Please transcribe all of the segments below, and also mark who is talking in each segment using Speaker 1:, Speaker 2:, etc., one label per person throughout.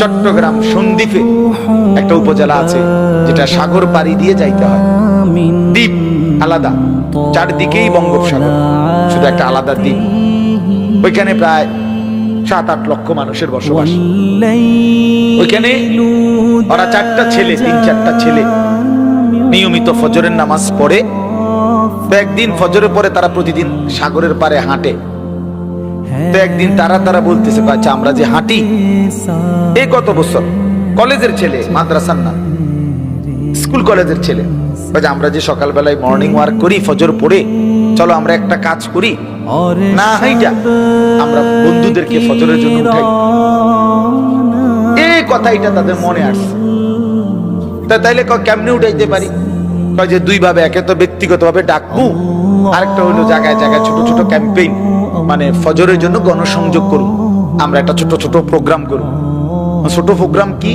Speaker 1: চট্টগ্রাম সন্দ্বীপে একটা উপজেলা আছে, যেটা সাগর পাড়ি দিয়ে যাইতে হয়। দ্বীপ আলাদা, চারদিকেই বঙ্গোপসাগর, শুধু একটা আলাদা দ্বীপ। ওইখানে প্রায় সাত, আট লক্ষ মানুষের বসবাস। ওইখানে ওরা চারটা ছেলে, তিন, চারটা ছেলে। নিয়মিত ফজরের নামাজ পড়ে। একদিন ফজরের পরে তারা প্রতিদিন সাগরের পারে হাঁটে। একদিন তারা তারা বলতেছে আচ্ছা আমরা যে হাঁটি এই কত বছর? কলেজের ছেলে, মাদ্রাসার না। স্কুল কলেজের ছেলে। আমরা যে সকালবেলায় মর্নিং ওয়ার্ক করি, ফজর পড়ে, চলো আমরা একটা কাজ করি। না আমরা বন্ধুদেরকে ফজরের জন্য উঠাই। এই তাদের মনে আসছে। তা তাইলে কেমনে উঠাইতে পারি? কয় যে দুই ভাবে একে তো ব্যক্তিগতভাবে ডাকবো, আরেকটা হলো জায়গায় জায়গায় ছোট ছোট ক্যাম্পেইন মানে ফজরের জন্য গণসংযোগ করুন। আমরা একটা ছোট ছোট প্রোগ্রাম করব ছোট প্রোগ্রাম কি?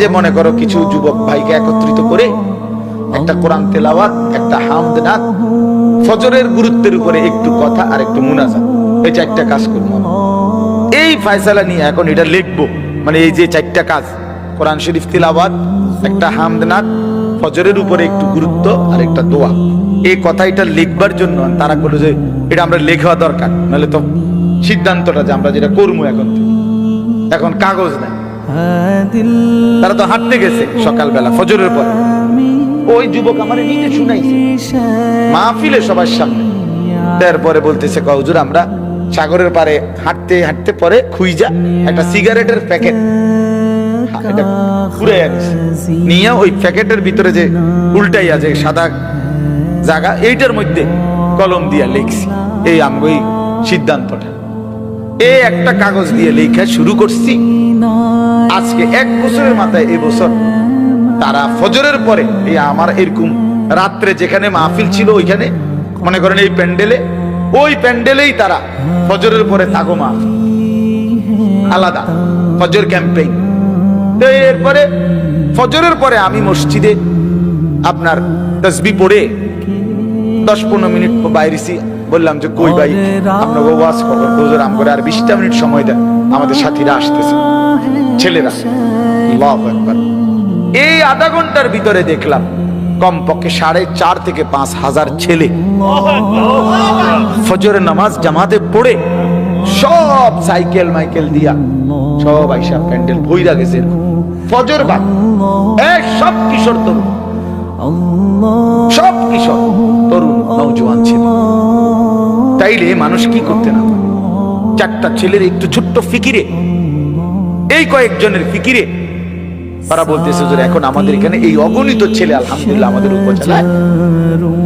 Speaker 1: যে মনে করো কিছু যুবক ভাইকে একত্রিত করে একটা কোরআন তেলাওয়াত, একটা হামদ নাথ ফজরের গুরুত্বের উপরে একটু কথা আর একটু মুনাজাত। এই চারটা কাজ করব এই ফায়সালা নিয়ে এখন এটা লিখব। মানে এই যে চারটা কাজ, কোরআন শরীফ তিলাবাত একটা হামদনাথ ফজরের উপরে একটু গুরুত্ব আর একটা দোয়া। এই কথা এটা লিখবার জন্য তারা বলল যে এটা আমরা লেখা দরকার, নাহলে তো সিদ্ধান্তটা যে আমরা যেটা করব এখন এখন কাগজ নাই। তারা তো হাঁটতে গেছে সকালবেলা, ফজরের পরে। ওই যুবক আমার নিজে শুনাইছে। মাহফিলে সবার সামনে। তারপরে বলতেছে কহুজুর আমরা সাগরের পারে হাঁটতে হাঁটতে পরে খুইজা একটা সিগারেটের প্যাকেট নিয়ে ওই প্যাকেটের ভিতরে যে উল্টাই আছে সাদা জায়গা, এইটার মধ্যে কলম দিয়া লিখছি। এই আমগই সিদ্ধান্তটা। এই একটা কাগজ দিয়ে লেখা শুরু করছি। আজকে এক বছরের মাথায় এই বছর তারা ফজরের পরে এই আমার এরকম রাত্রে যেখানে মাহফিল ছিল ওইখানে, মনে করেন এই প্যান্ডেলে, ওই প্যান্ডেলেই তারা ফজরের পরে থাকো মা আলাদা, ফজর ক্যাম্পেইন। তো এরপরে ফজরের পরে আমি মসজিদে আপনার তসবি পড়ে দশ পনেরো মিনিট বাইরেছি, বললাম যে কই ভাই আপনাকে ওয়াজ কখন? হুজুর, আম করে আর বিশটা মিনিট সময় দেন। আমাদের সাথীরা আসতেছে। ছেলেরা। আকবার। এই আধা ঘণ্টার ভিতরে দেখলাম, কমপক্ষে সাড়ে চার থেকে পাঁচ হাজার ছেলে ফজরের নামাজ জামাতে পড়ে সব সাইকেল মাইকেল দিয়া সব আইসা প্যান্ডেল ভইরা গেছে। ফজর বাদ। এই সব কিশোর তরুণ। সব কিশোর তরুণ নৌজওয়ান ছিল। তাইলে মানুষ কি করতে না পারে? চারটা ছেলের একটু ছোট্ট ফিকিরে, এই কয়েকজনের ফিকিরে। তারা বলতেছে যে এখন আমাদের এখানে এই অগণিত ছেলে, আলহামদুলিল্লাহ, আমাদের উপজেলায়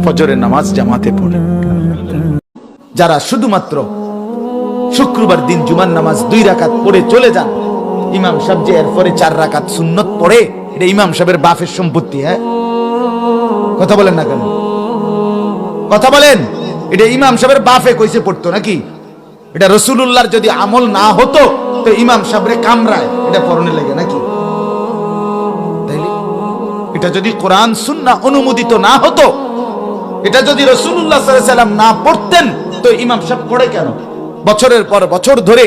Speaker 1: ফজরের নামাজ জামাতে পড়ে। যারা শুধুমাত্র শুক্রবার দিন জুমার নামাজ দুই রাকাত পড়ে চলে যান, ইমাম সাহেব যে এরপরে চার রাকাত সুন্নত পড়ে, এটা ইমাম সাহেবের বাফের সম্পত্তি হ্যাঁ? কথা বলেন না কেন? কথা বলেন। এটা ইমাম সাহেবের বাফে কইসে পড়তো নাকি? এটা রসুলুল্লাহর যদি আমল না হতো, তো ইমাম সাহেবরে কামরায় এটা পরনে লাগে নাকি? এটা যদি কোরআন সুন্না অনুমোদিত না হতো, এটা যদি রসুল্লাহ সাল্লাম না পড়তেন, তো ইমাম সাহেব পড়ে কেন? বছরের পর বছর ধরে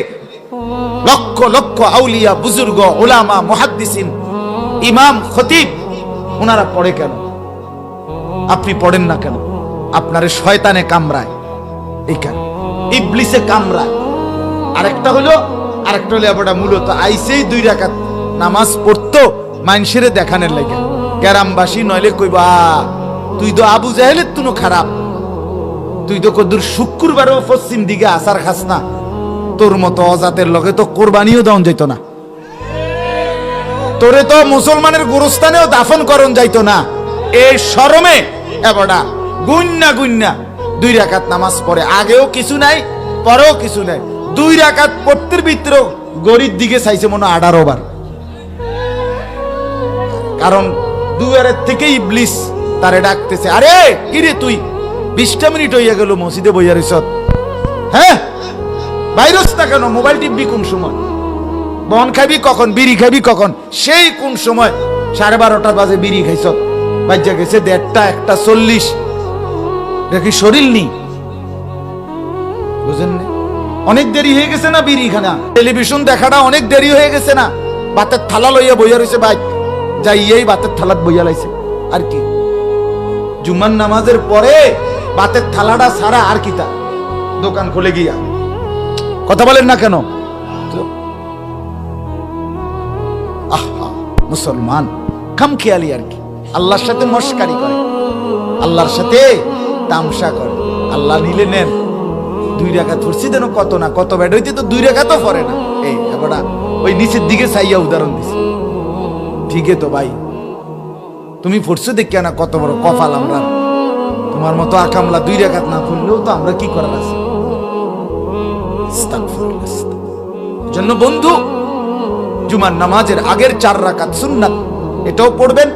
Speaker 1: লক্ষ লক্ষ আউলিয়া, বুজুর্গ ওলামা মুহাদ্দিসিন, ইমাম, খতিব ওনারা পড়ে কেন? আপনি পড়েন না কেন? আপনার শয়তানে কামরায় এইখানে ইবলিসে কামরায় আরেকটা হলো আরেকটা হলো আবার মূলত আইসেই দুই রাকাত নামাজ পড়তো মানুষের দেখানোর লাগে। গ্রামবাসী নইলে কইবা তুই তো আবু জাহেলের তুনো খারাপ। তুই তো কদুর শুক্রবারও পশ্চিম দিকে আসার খাস না। তোর মতো অজাতের লগে তো কোরবানিও দেওয়া যেত না। তোরে তো মুসলমানের গুরুস্থানেও দাফন করন যাইতো না। এই শরমে এবারটা গুন্না গুন্না দুই রাকাত নামাজ পড়ে। আগেও কিছু নাই, পরেও কিছু নাই। দুই রাকাত পড়তের ভিতরে গরিব দিকে চাইছে মনে আঠারো বার। কারণ দুয়ারের থেকে ইবলিস তারে ডাকতেছে, আরে কিরে তুই? বিশটা মিনিট হইয়া গেল মসজিদে বইয়া রিসত হ্যাঁ? ভাইরাস না কেন? মোবাইল টিপবি কোন সময়? বন খাবি কখন? বিড়ি খাবি কখন? সেই কোন সময়? সাড়ে বারোটা বাজে বিড়ি খাইছ। বাজ্যা গেছে দেড়টা, একটা চল্লিশ। দেখি শরীর নি বুঝেন অনেক দেরি হয়ে গেছে না বিড়িখানা? টেলিভিশন দেখাটা অনেক দেরি হয়ে গেছে না। বাতের থালা লইয়া বইয়া রয়েছে ভাই। যাইয়েই বাতের থালাত বইয়া লাইছে। আর কি? জুম্মার নামাজের পরে বাতের থালাটা সারা আর কি তা? দোকান খুলে গিয়া। কথা বলেন না কেন? আহা, মুসলমান। খাম খেয়ালি আর কি? আল্লাহর সাথে মস্কারি করে। আল্লাহর সাথে তামসা করে। আল্লাহ নিলে নেন। দুই রেখা ধরছি যেন কত না কত ব্যাট হইতে তো দুই রেখা তো পরে না। এই এবারা ওই নিচের দিকে চাইয়া উদাহরণ দিছি। ঠিকই তো ভাই। তুমি পড়ছো দেখ না কত বড় কপাল আমরা। তোমার মতো আকামলা দুই রেখাত না পড়লেও তো আমরা কি করার আছে। জন্য বন্ধু, জুমার নামাজের আগের চার রাকাত সুন্নাত, এটাও পড়বেন।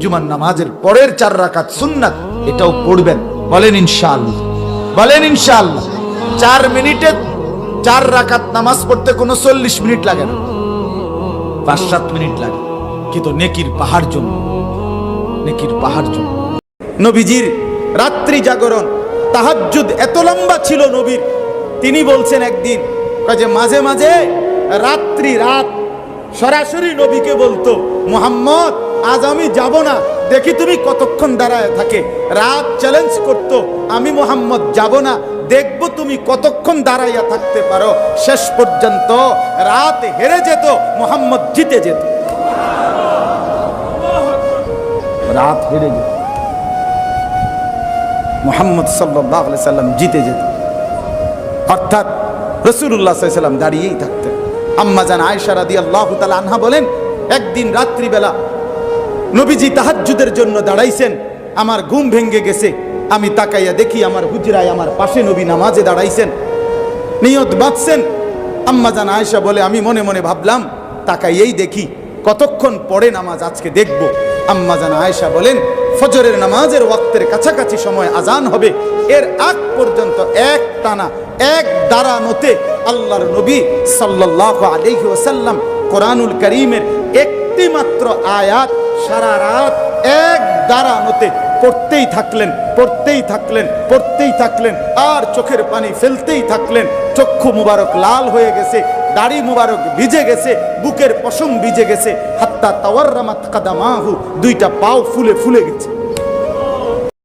Speaker 1: জুমার নামাজের পরের চার রাকাত সুন্নাত, এটাও পড়বেন। বলেন ইনশাআল্লাহ। বলেন ইনশাআল্লাহ। চার মিনিটে চার রাকাত নামাজ পড়তে কোনো চল্লিশ মিনিট লাগে না। পাঁচ সাত মিনিট লাগে। কিন্তু নেকির পাহাড় জন্য, নেকির পাহাড় জন্য। নবীজির রাত্রি জাগরণ, তাহাজ্জুদ এত লম্বা ছিল নবীর। তিনি বলছেন একদিন যে মাঝে মাঝে রাত্রি রাত সরাসরি নবীকে বলতো, মোহাম্মদ আজ আমি যাব না। দেখি তুমি কতক্ষণ দাঁড়ায় থাকে। রাত চ্যালেঞ্জ করতো, আমি মোহাম্মদ যাব না। দেখব তুমি কতক্ষণ দাঁড়াইয়া থাকতে পারো। শেষ পর্যন্ত রাত হেরে যেত, মোহাম্মদ জিতে যেত। রাত হেরে যেত। মোহাম্মদ সাল্লাহ সাল্লাম জিতে যেত। অর্থাৎ রসুল্লাহ সাল্লাম দাঁড়িয়েই থাকতেন। আম্মা জান আয়সা রাদি আল্লাহ আনহা বলেন, একদিন রাত্রিবেলা নবীজি তাহাজ্জুদের জন্য দাঁড়াইছেন। আমার ঘুম ভেঙ্গে গেছে। আমি তাকাইয়া দেখি আমার হুজরায় আমার পাশে নবী নামাজে দাঁড়াইছেন। নিয়ত বাঁধছেন। আম্মা জান আয়সা বলে, আমি মনে মনে ভাবলাম, তাকাইয়েই দেখি, কতক্ষণ পরে নামাজ আজকে দেখব? আম্মা জান আয়সা বলেন, ফজরের নামাজের ওয়াক্তের কাছাকাছি সময় আজান হবে। এর আগ পর্যন্ত এক টানা, এক দাঁড়ানোতে আল্লাহর নবী সাল্লাহ ওয়াসাল্লাম কোরআনুল করিমের একটি মাত্র আয়াত সারা রাত এক দাঁড়ানোতে পড়তেই থাকলেন পড়তেই থাকলেন পড়তেই থাকলেন, আর চোখের পানি ফেলতেই থাকলেন। চক্ষু মুবারক লাল হয়ে গেছে, দাড়ি মুবারক ভিজে গেছে, বুকের পশম ভিজে গেছে। হাত্তা তাওয়ার রামাত কাদামাহু, দুইটা পাও ফুলে ফুলে গেছে।